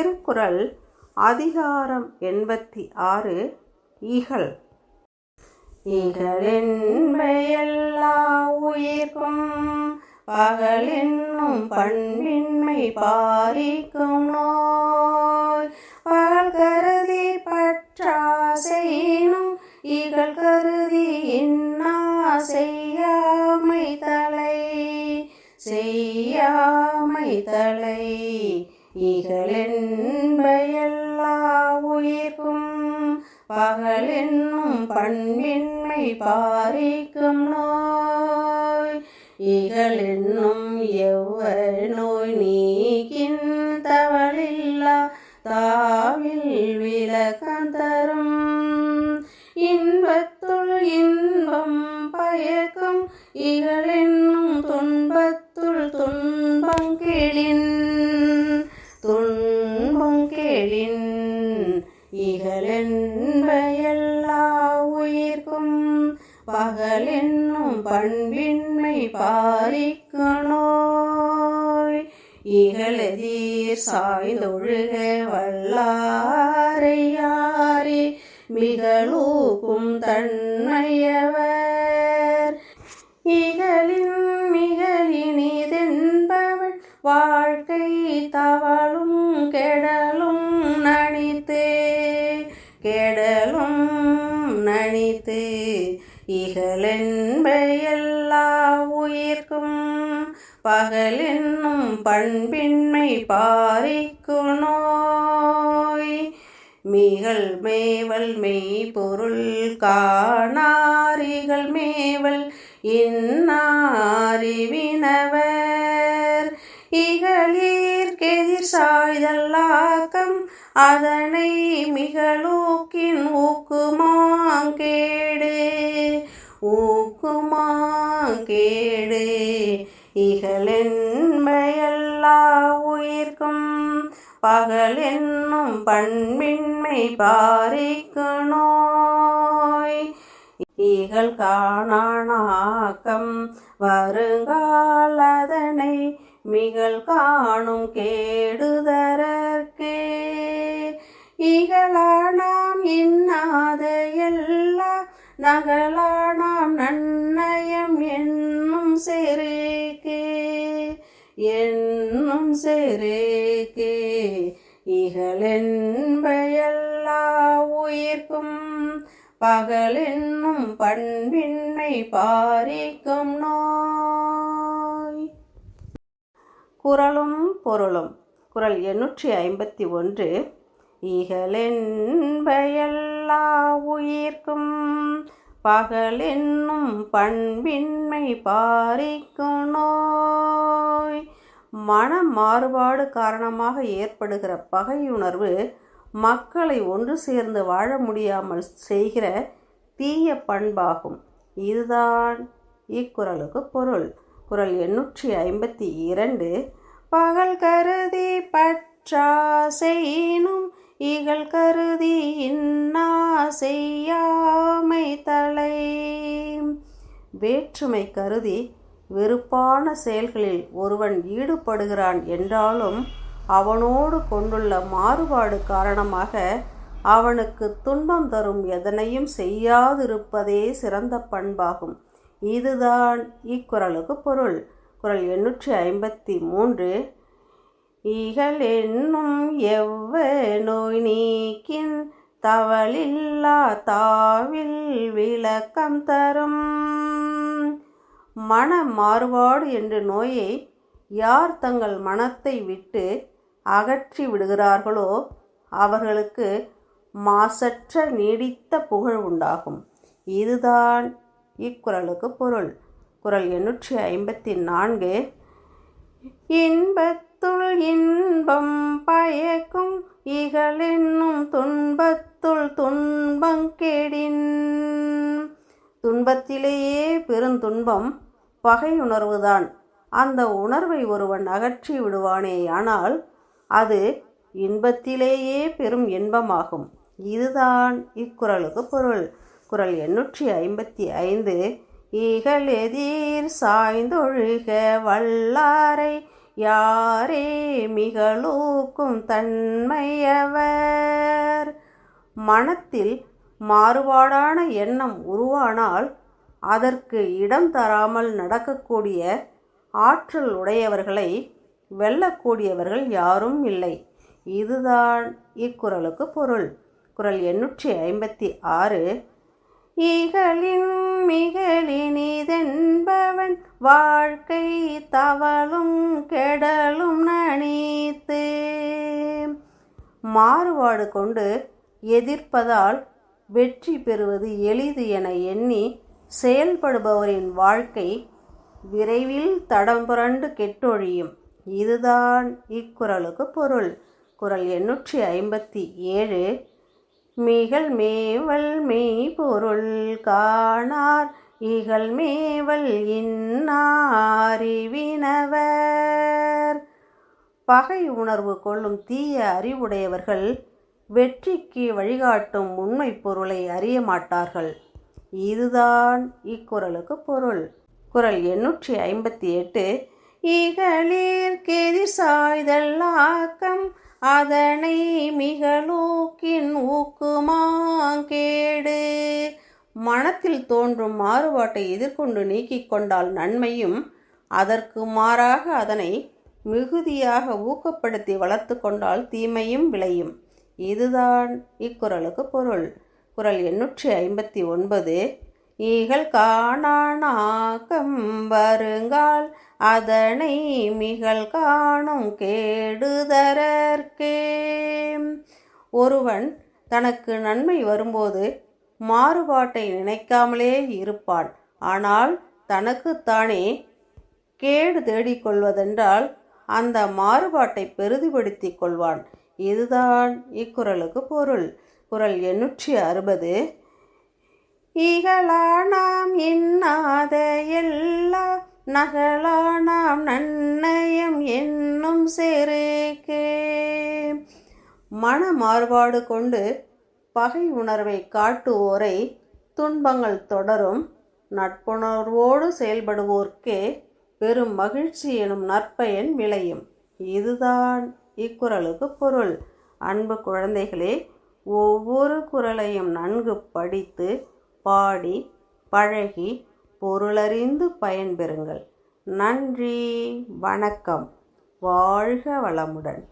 திருக்குறள் அதிகாரம் எண்பத்தி ஆறு ஈகல் இகழென்பையெல்லா உயிர்க்கும் பகலென்னும் பண்பின்மை பாரிக்கும் நோய். பகல் கருதி பற்றாசையினும் இகழ் கருதி இன்னா செய்யாமை தலை. செய்யாமை தலை. இகழென்பையெல்லா உயிர்க்கும் பகலென்னும் பண்பின்மை பாரிக்கும் நோய். இகழென்னும் எவ்வ நோய் நீ பாரிக்கணோய் இகழதீர் சாய்ந்தொழுக வல்லாரையாரே மிகழூக்கும் தன்மையவர். இகலின் மிகலினிதென்பவள் வாழ்க்கை தவளும் கெடலும் பகலென்னும் பண்பின்மை பாரிக்குணோய் மீகள் மேவல் மெய்ப்பொருள் காணாரிகள் மேவல் இன்னாரிவினவர். இகழீர்கெதிர் சாய்தல்லாக்கம் அதனை மிகளூக்கின் ஊக்குமாங்கேடு. ஊக்குமாங்கேடு. இகழென்மையல்லா உயிர்க்கும் பகல் என்னும் பண்பின்மை பாரிக்கு நோய் ஈகள் காணானாக்கம் வருங்காலதனை மிகள் காணும் கேடுதரற்கே. இகழானாம் இன்னாத எல்லா நகலானாம் நன்னயம் என்னும் செருக்கே என்னும் செருக்கே இகழென்பையல்லா உயிர்க்கும் பகலென்னும் பண்பின்மை பாரிக்கும் நோய். குரலும் பொருளும். குரல் எண்ணூற்றி ஐம்பத்தி ஒன்று. இகலென்பையல்லா உயிர்க்கும் பகலென்னும் பண்பின்மை பாரிக்கும் நோய் மன மாறுபாடு காரணமாக ஏற்படுகிற பகையுணர்வு மக்களை ஒன்று சேர்ந்து வாழ முடியாமல் செய்கிற தீய பண்பாகும். இதுதான் இக்குறளுக்கு பொருள். குரல் எண்ணூற்றி ஐம்பத்தி இரண்டு. பகல் கருதி பற்றா செய்யினும் இகழ் கருதி இன்னா செய்யாமை தலை. வேற்றுமை கருதி வெறுப்பான செயல்களில் ஒருவன் ஈடுபடுகிறான் என்றாலும் அவனோடு கொண்டுள்ள மாறுபாடு காரணமாக அவனுக்கு துன்பம் தரும் எதனையும் செய்யாதிருப்பதே சிறந்த பண்பாகும். இதுதான் இக்குறளுக்கு பொருள். குரல் எண்ணூற்றி ஐம்பத்தி மூன்று இகல் என்னும் எவ்வ நோய் நீக்கின் தவளில்லா தாவில் விளக்கம் தரும். மன மாறுபாடு என்ற நோயை யார் தங்கள் மனத்தை விட்டு அகற்றி விடுகிறார்களோ அவர்களுக்கு மாசற்ற நீடித்த புகழ் உண்டாகும். இதுதான் இக்குறளுக்கு பொருள். குரல் எண்ணூற்றி ஐம்பத்தி நான்கு. இன்பத்துள் இன்பம் பயக்கும் இகழென்னும் துன்பத்துள் துன்பங்கெடின் துன்பத்திலேயே பெருந்துன்பம் பகையுணர்வுதான் அந்த உணர்வை ஒருவன் அகற்றி விடுவானேயானால் அது இன்பத்திலேயே பெரும் இன்பமாகும். இதுதான் இக்குறளுக்கு பொருள். குரல் எண்ணூற்றி ஐம்பத்தி ஐந்து ஈகல் எதிர் சாய்ந்தொழுக வல்லாரை யாரே மிகளூக்கும் தன்மையவர். மனத்தில் மாறுபாடான எண்ணம் உருவானால் அதற்கு இடம் தராமல் நடக்கக்கூடிய ஆற்றல் உடையவர்களை வெல்லக்கூடியவர்கள் யாரும் இல்லை. இதுதான் இக்குறளுக்கு பொருள். குறள் எண்ணூற்றி ஐம்பத்தி ஆறு இகலின் மிகலினிதென்பவன் வாழ்க்கை தவளும் கெடலும் நனித்து மாறுபாடு கொண்டு எதிர்ப்பதால் வெற்றி பெறுவது எளிது என எண்ணி செயல்படுபவரின் வாழ்க்கை விரைவில் தடம் புரண்டு கெட்டொழியும். இதுதான் இக்குறளுக்கு பொருள். குறள் எண்ணூற்றி ஐம்பத்தி ஏழு மிகல் மேவல் மெய்பொருள் காணார் இகல் மேவல் இன்னாரிவினவர். பகை உணர்வு கொள்ளும் தீய அறிவுடையவர்கள் வெற்றிக்கு வழிகாட்டும் உண்மை பொருளை அறிய மாட்டார்கள். இதுதான் இக்குறளுக்கு பொருள். குறள் எண்ணூற்றி ஐம்பத்தி எட்டு இகலிற்கெதிர் சாய்தல் ஆக்கம் அதனை மிகலூக்கின் ஊக்குமாங்கேடு மனத்தில் தோன்றும் மாறுபாட்டை எதிர்கொண்டு நீக்கிக் கொண்டால் நன்மையும் அதற்கு மாறாக அதனை மிகுதியாக ஊக்கப்படுத்தி வளர்த்து கொண்டால் தீமையும் விளையும். இதுதான் இக்குறளுக்கு பொருள். குறள் எண்ணூற்றி ஐம்பத்தி ஒன்பது ஈகல் காணானாக்கம் வருங்கால் அதனை மிகழ் காணும் கேடுதரர்க்கே. ஒருவன் தனக்கு நன்மை வரும்போது மாறுபாட்டை நினைக்காமலே இருப்பான். ஆனால் தனக்குத்தானே கேடு தேடிக்கொள்வதென்றால் அந்த மாறுபாட்டை பெரிதுபடுத்திக் கொள்வான். இதுதான் இக்குறளுக்கு பொருள். குறள் எண்ணூற்றி அறுபது. இகழானாம் இன்னாத எல்லா நகலானாம் நன்னயம் என்னும் சேரேக்கே. மன மாறுபாடு கொண்டு பகை உணர்வை காட்டுவோரை துன்பங்கள் தொடரும். நட்புணர்வோடு செயல்படுவோர்க்கே பெரும் மகிழ்ச்சி எனும் நற்பயன் விளையும். இதுதான் இக்குறளுக்கு பொருள். அன்பு குழந்தைகளே ஒவ்வொரு குறளையும் நன்கு படித்து பாடி பழகி பொருளறிந்து பயன்பெறுங்கள். நன்றி. வணக்கம். வாழ்க வளமுடன்.